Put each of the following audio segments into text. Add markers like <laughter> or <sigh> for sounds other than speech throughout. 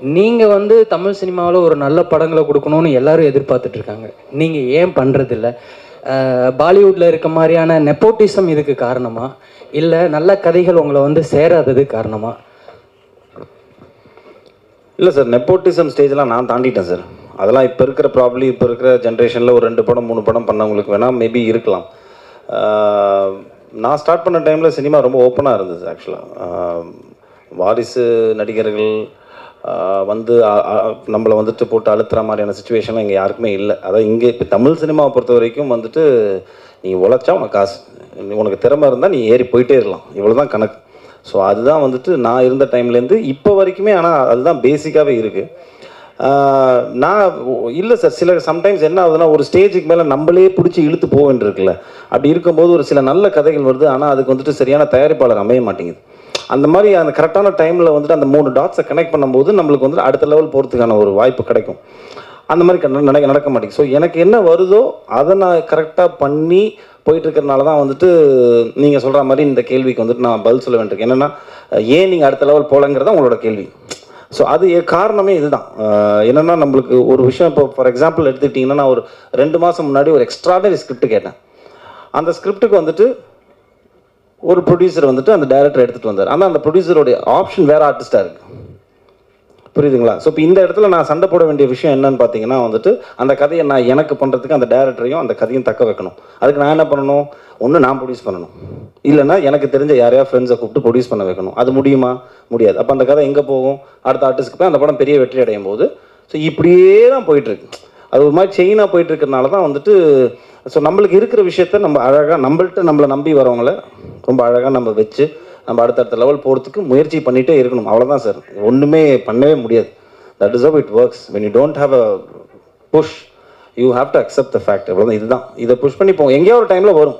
நீங்கள் வந்து தமிழ் சினிமாவில் ஒரு நல்ல படங்களை கொடுக்கணும்னு எல்லாரும் எதிர்பார்த்துட்டு இருக்காங்க நீங்கள் ஏன் பண்ணுறதில்ல பாலிவுட்டில் இருக்க மாதிரியான நெப்போட்டிசம் இதுக்கு காரணமா? இல்லை நல்ல கதைகள் உங்களை வந்து சேராதது காரணமா? இல்லை சார் நெப்போட்டிசம் ஸ்டேஜ்லாம் நான் தாண்டிட்டேன் சார். அதெல்லாம் இப்போ இருக்கிற ப்ராப்ளி இப்போ இருக்கிற ஜென்ரேஷனில் ஒரு ரெண்டு படம் மூணு படம் பண்ணவங்களுக்கு வேணால் மேபி இருக்கலாம். நான் ஸ்டார்ட் பண்ண டைமில் சினிமா ரொம்ப ஓப்பனாக இருந்தது ஆக்சுவலாக வாரிசு நடிகர்கள் வந்து நம்மளை வந்துட்டு போட்டு அழுத்துற மாதிரியான சுச்சுவேஷன்லாம் இங்கே யாருக்குமே இல்லை. அதாவது இங்கே இப்போ தமிழ் சினிமாவை பொறுத்த வரைக்கும் வந்துட்டு நீ உழைச்சா உனக்கு காசு. உனக்கு திறமை இருந்தால் நீ ஏறி போயிட்டே இருக்கலாம். இவ்வளோ தான் கணக்கு. ஸோ அதுதான் வந்துட்டு நான் இருந்த டைம்லேருந்து இப்போ வரைக்குமே ஆனால் அதுதான் பேசிக்காகவே இருக்குது நான் இல்லை சார் சில சம்டைம்ஸ் என்ன ஆகுதுன்னா ஒரு ஸ்டேஜுக்கு மேலே நம்மளே பிடிச்சி இழுத்து போக வேண்டியிருக்குல்ல அப்படி இருக்கும்போது ஒரு சில நல்ல கதைகள் வருது. ஆனால் அதுக்கு வந்துட்டு சரியான தயாரிப்பாளர் அமைய மாட்டேங்குது. அந்த மாதிரி அந்த கரெக்டான டைமில் வந்துட்டு அந்த மூணு டாட்ஸை கனெக்ட் பண்ணும்போது நம்மளுக்கு வந்துட்டு அடுத்த லெவல் போகிறதுக்கான ஒரு வாய்ப்பு கிடைக்கும். அந்த மாதிரி நடக்க நடக்க மாட்டேங்குது. ஸோ எனக்கு என்ன வருதோ அதை நான் கரெக்டாக பண்ணி போயிட்டுருக்கறனால தான் வந்துட்டு நீங்கள் சொல்கிற மாதிரி இந்த கேள்விக்கு வந்துட்டு நான் பதில் சொல்ல வேண்டியிருக்கேன் என்னென்னா ஏன் நீங்கள் அடுத்த லெவல் போகலங்கிறத உங்களோட கேள்வி. ஸோ அது காரணமே இதுதான். என்னென்னா நம்மளுக்கு ஒரு விஷயம் இப்போ ஃபார் எக்ஸாம்பிள் எடுத்துக்கிட்டிங்கன்னா நான் ஒரு ரெண்டு மாதம் முன்னாடி ஒரு எக்ஸ்ட்ராடனரி ஸ்கிரிப்ட் கேட்டேன். அந்த ஸ்கிரிப்டுக்கு வந்துட்டு ஒரு ப்ரொடியூசர் வந்துட்டு அந்த டேரக்டர் எடுத்துகிட்டு வந்தார். ஆனால் அந்த ப்ரொடியூசருடைய ஆப்ஷன் வேறு ஆர்டிஸ்ட்டாக இருக்குது புரியுதுங்களா? ஸோ இப்போ இந்த இடத்துல நான் சண்டை போட வேண்டிய விஷயம் என்னன்னு பார்த்தீங்கன்னா வந்துட்டு அந்த கதையை நான் எனக்கு பண்ணுறதுக்கு அந்த டேரக்டரையும் அந்த கதையும் தக்க வைக்கணும். அதுக்கு நான் என்ன பண்ணணும்? ஒன்று நான் ப்ரொடியூஸ் பண்ணணும். இல்லைன்னா எனக்கு தெரிஞ்ச யாரையா ஃப்ரெண்ட்ஸை கூப்பிட்டு ப்ரொடியூஸ் பண்ண வைக்கணும். அது முடியுமா? முடியாது. அப்போ அந்த கதை எங்கே போகும்? அடுத்த ஆர்டிஸ்ட்டுக்கு போய் அந்த படம் பெரிய வெற்றி அடையும் போது ஸோ இப்படியே தான் போயிட்டுருக்கு அது ஒரு மாதிரி செயினாக போயிட்டு இருக்கிறனால தான் வந்துட்டு ஸோ நம்மளுக்கு இருக்கிற விஷயத்த நம்ம அழகாக நம்மள்கிட்ட நம்மளை நம்பி வரவங்கள ரொம்ப அழகாக நம்ம வச்சு நம்ம அடுத்தடுத்த லெவல் போகிறதுக்கு முயற்சி பண்ணிகிட்டே இருக்கணும். அவ்வளோதான் சார் ஒன்றுமே பண்ணவே முடியாது. That is of it works when you don't have a push you have to accept the fact அவ்வளோதான் இதுதான். இதை புஷ் பண்ணி போவோம் எங்கேயோ ஒரு டைமில் வரும்.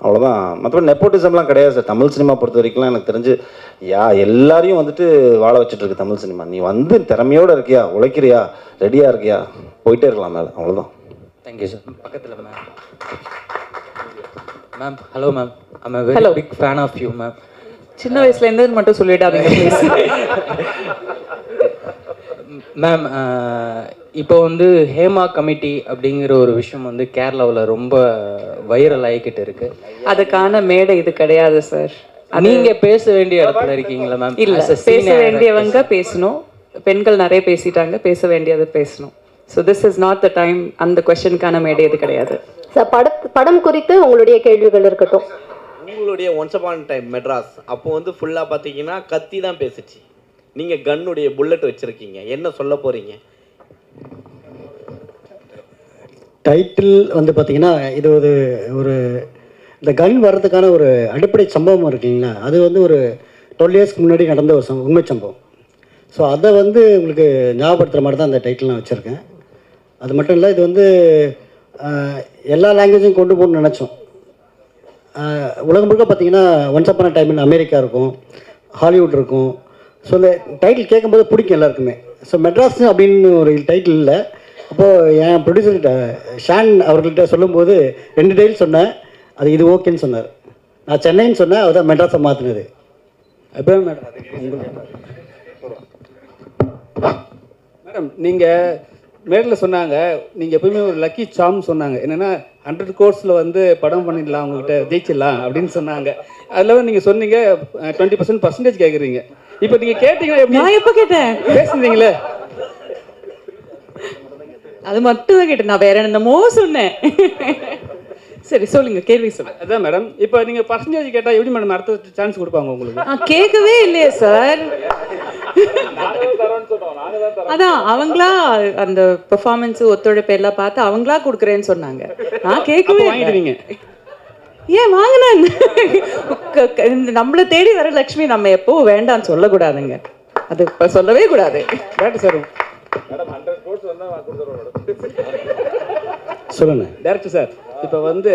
அவ்வளோதான் மற்றபடி நெப்போட்டிசம்லாம் கிடையாது சார் தமிழ் சினிமா பொறுத்த வரைக்கும்லாம் எனக்கு தெரிஞ்சு யா எல்லாரையும் வந்துட்டு வாழ வச்சுட்டு இருக்கு தமிழ் சினிமா நீ வந்து திறமையோடு இருக்கியா? உழைக்கிறியா? ரெடியாக இருக்கியா? போயிட்டே இருக்கலாம் மேலே. அவ்வளோதான் தேங்க்யூ சார் பக்கத்தில் ma'am ma'am hello ma'am I'm very Hello. Big fan of you ma'am சின்ன வயசுல இருந்து மட்டும் சொல்லிடாதீங்க. <laughs> மேம் இப்போ வந்து ஹேமா கமிட்டி அப்படிங்கிற ஒரு விஷயம் வந்து கேரளாவில் ரொம்ப வைரல் ஆகிக்கிட்டு இருக்கு. அதுக்கான மேடை இது கிடையாது சார் நீங்க பேச வேண்டிய இடத்துல இருக்கீங்களா மேம் இல்ல பேச வேண்டியவங்க பேசணும். பெண்கள் நிறைய பேசிட்டாங்க பேச வேண்டியது பேசணும். So this is not the time அந்த கொஸ்டினுக்கான மேடை இது கிடையாது. சார் பட படம் குறித்து உங்களுடைய கேள்விகள் இருக்கட்டும். உங்களுடைய ஒன்ஸ் அப்பான் டைம் மெட்ராஸ் அப்போ வந்து ஃபுல்லாக பார்த்தீங்கன்னா கத்தி தான் பேசுச்சு. நீங்கள் கன்னுடைய புல்லட் வச்சுருக்கீங்க. என்ன சொல்ல போகிறீங்க டைட்டில் வந்து பார்த்தீங்கன்னா இது ஒரு ஒரு இந்த கன் வர்றதுக்கான ஒரு அடிப்படை சம்பவம் இருக்குங்களா அது வந்து ஒரு டுவெல் இயர்ஸ்க்கு முன்னாடி நடந்த ஒரு சம்பவம் உண்மை சம்பவம். ஸோ அதை வந்து உங்களுக்கு ஞாபகப்படுத்துகிற மாதிரி தான் அந்த டைட்டில் நான் வச்சுருக்கேன். அது மட்டும் இல்லை இது வந்து எல்லா லாங்குவேஜும் கொண்டு போகணும்னு நினச்சோம். உலகம் முழுக்க பார்த்தீங்கன்னா ஒன்ஸ் அப்பான டைம் இன் அமெரிக்கா இருக்கும் ஹாலிவுட் இருக்கும் ஸோ இந்த டைட்டில் கேட்கும்போது பிடிக்கும் எல்லாருக்குமே. ஸோ மெட்ராஸ் அப்படின்னு ஒரு டைட்டில் இல்லை. அப்போது என் ப்ரொடியூசர்கிட்ட ஷான் அவர்கள்ட்ட சொல்லும்போது ரெண்டு டைட்டில் சொன்னேன். அது இது ஓகேன்னு சொன்னார். நான் சென்னைன்னு சொன்னேன். அவர் தான் மெட்ராஸை மாற்றினது அப்போ மேடம் மேடம் நீங்கள் மேடில் சொன்னாங்க. நீங்கள் எப்பயுமே ஒரு லக்கி சாம் சொன்னாங்க. என்னென்னா ஹண்ட்ரட் கோர்ஸில் வந்து படம் பண்ணிடலாம் உங்ககிட்ட ஜெயிச்சிடலாம் அப்படின்னு சொன்னாங்க. அதில் நீங்கள் சொன்னீங்க டுவெண்ட்டி பர்சன்ட் பர்சன்டேஜ் கேட்குறீங்க இப்போ நீங்கள் கேட்டிங்கன்னா எப்படி? நான் எப்போ கேட்டேன்? பேசுனீங்களே அது மட்டும் தான் கேட்டேன். நான் வேற என்னமோ சொன்னேன். சரி சொல்லுங்க கேள்வி சொல்லுங்க அதான் மேடம் இப்போ நீங்கள் பர்சன்டேஜ் கேட்டால் எப்படி மேடம் அடுத்த சான்ஸ் கொடுப்பாங்க உங்களுக்கு? கேட்கவே இல்லையே சார் அதான் அவங்களா அந்த பெர்ஃபார்மன்ஸ் ஒத்துழைப்பு எல்லாம் பார்த்து அவங்களா கொடுக்குறேன்னு சொன்னாங்க. நான் கேட்கவே. வாங்கிடுவீங்க ஏன் வாங்கினேன்? நம்மளை தேடி வர லக்ஷ்மி நம்ம எப்போ வேண்டாம்னு சொல்லக்கூடாதுங்க. அது இப்ப சொல்லவே கூடாது. சார் சொல்லுங்கள் டேரக்டர் சார் இப்போ வந்து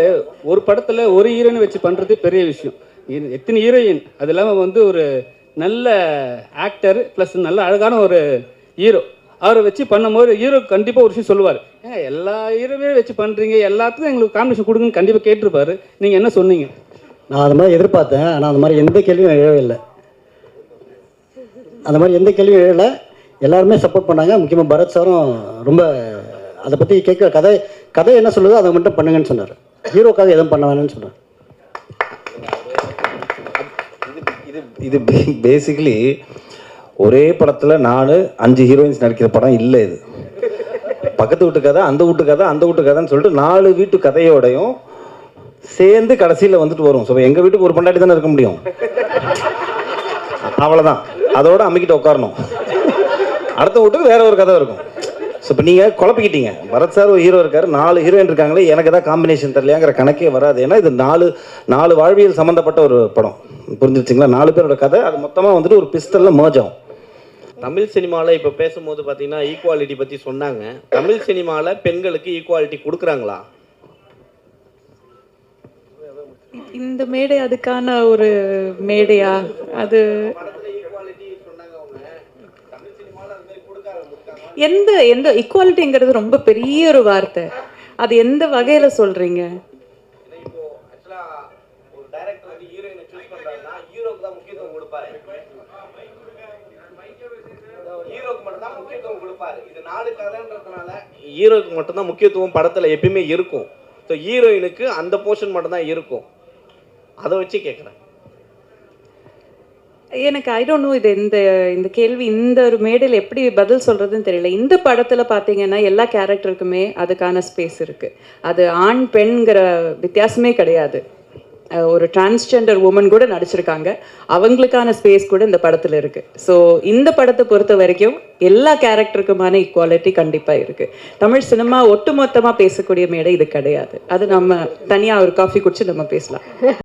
ஒரு படத்தில் ஒரு ஹீரோயின் வச்சு பண்ணுறது பெரிய விஷயம். எத்தனை ஹீரோயின் அது இல்லாமல் வந்து ஒரு நல்ல ஆக்டர் ப்ளஸ் நல்ல அழகான ஒரு ஹீரோ அவரை வச்சு பண்ணும்போது ஹீரோ கண்டிப்பாக ஒரு விஷயம் சொல்லுவார். ஏங்க எல்லா ஹீரோவே வச்சு பண்ணுறீங்க எல்லாத்துக்கும் எங்களுக்கு காம்பினேஷன் கொடுங்கன்னு கண்டிப்பாக கேட்டிருப்பாரு. நீங்கள் என்ன சொன்னீங்க? நான் அந்த மாதிரி எதிர்பார்த்தேன் ஆனால் அந்த மாதிரி எந்த கேள்வியும் எழவே இல்லை. அந்த மாதிரி எந்த கேள்வியும் எழலை. எல்லாருமே சப்போர்ட் பண்ணாங்க. முக்கியமாக பரத் சாரும் ரொம்ப அதை பற்றி கேட்க கதை கதை என்ன சொல்லுதோ அதை மட்டும் பண்ணுங்கன்னு சொன்னார். ஹீரோக்காக எதுவும் பண்ண வேணும்னு சொன்னார். இது இது பேசிக்கலி ஒரே படத்தில் நான் அஞ்சு ஹீரோயின்ஸ் நடிக்கிற படம் இல்லை இது. பக்கத்து வீட்டு கதை அந்த வீட்டு கதை அந்த வீட்டு கதைன்னு சொல்லிட்டு நாலு வீட்டு கதையோடையும் சேர்ந்து கடைசியில் வந்துட்டு வரும். ஸோ எங்கள் வீட்டுக்கு ஒரு பண்டாட்டி தானே இருக்க முடியும்? அவ்வளோதான் அதோட அம்மிக்கிட்ட உட்காரணும். அடுத்த வீட்டுக்கு வேற ஒரு கதை இருக்கும். ஸோ இப்போ நீங்கள் குழப்பிக்கிட்டீங்க. பரத் சார் ஒரு ஹீரோ இருக்கார். நாலு ஹீரோயின் இருக்காங்களே எனக்கு ஏதாவது காம்பினேஷன் தெரியலையாங்கிற கணக்கே வராது. ஏன்னா இது நாலு நாலு வாழ்வியல் சம்மந்தப்பட்ட ஒரு படம். புரிஞ்சிருச்சுங்களா? நாலு பேரோட கதை அது மொத்தமாக வந்துட்டு ஒரு பிஸ்தலில் மோஜம் ஆகும். தமிழ் சினிமாவில் இப்போ பேசும்போது பார்த்தீங்கன்னா ஈக்குவாலிட்டி பற்றி சொன்னாங்க. தமிழ் சினிமாவில் பெண்களுக்கு ஈக்குவாலிட்டி கொடுக்குறாங்களா? இந்த மேடை அதுக்கான ஒரு மேடையா? அது எந்த எந்த ஈக்குவாலிட்டிங்கிறது ரொம்ப பெரிய ஒரு வார்த்தை. அது எந்த வகையில் சொல்கிறீங்க ஒரு டைரக்டர் வந்து ஹீரோயினை சூஸ் பண்றாருன்னா ஹீரோக்கு தான் முக்கியத்துவம் கொடுப்பாரு ஹீரோக்கு மட்டும் தான் முக்கியத்துவம் கொடுப்பாரு. இது நாலு கதைன்றதுனால ஹீரோக்கு மட்டும் தான் முக்கியத்துவம் படத்துல எப்பயுமே இருக்கும். ஸோ ஹீரோயினுக்கு அந்த போர்ஷன் மட்டும் தான் இருக்கும். அதை வச்சு கேட்குறேன் எனக்கு ஐ டோன்ட் நோ இது இந்த இந்த கேள்வி இந்த ஒரு மேடையில் எப்படி பதில் சொல்றதுன்னு தெரியல. இந்த படத்துல பாத்தீங்கன்னா எல்லா கேரக்டருக்குமே அதுக்கான ஸ்பேஸ் இருக்கு. அது ஆண் பெண்ங்கிற வித்தியாசமே கிடையாது. ஒரு டிரான்ஸ்ஜெண்டர் உமன் கூட நடிச்சிருக்காங்க. அவங்களுக்கான ஸ்பேஸ் கூட இந்த படத்துல இருக்கு. ஸோ இந்த படத்தை பொறுத்த வரைக்கும் எல்லா கேரக்டருக்குமான ஈக்குவாலிட்டி கண்டிப்பா இருக்கு. தமிழ் சினிமா ஒட்டுமொத்தமாக பேசக்கூடிய மேடை இது கிடையாது. அது நம்ம தனியா ஒரு காஃபி குடிச்சு நம்ம பேசலாம்.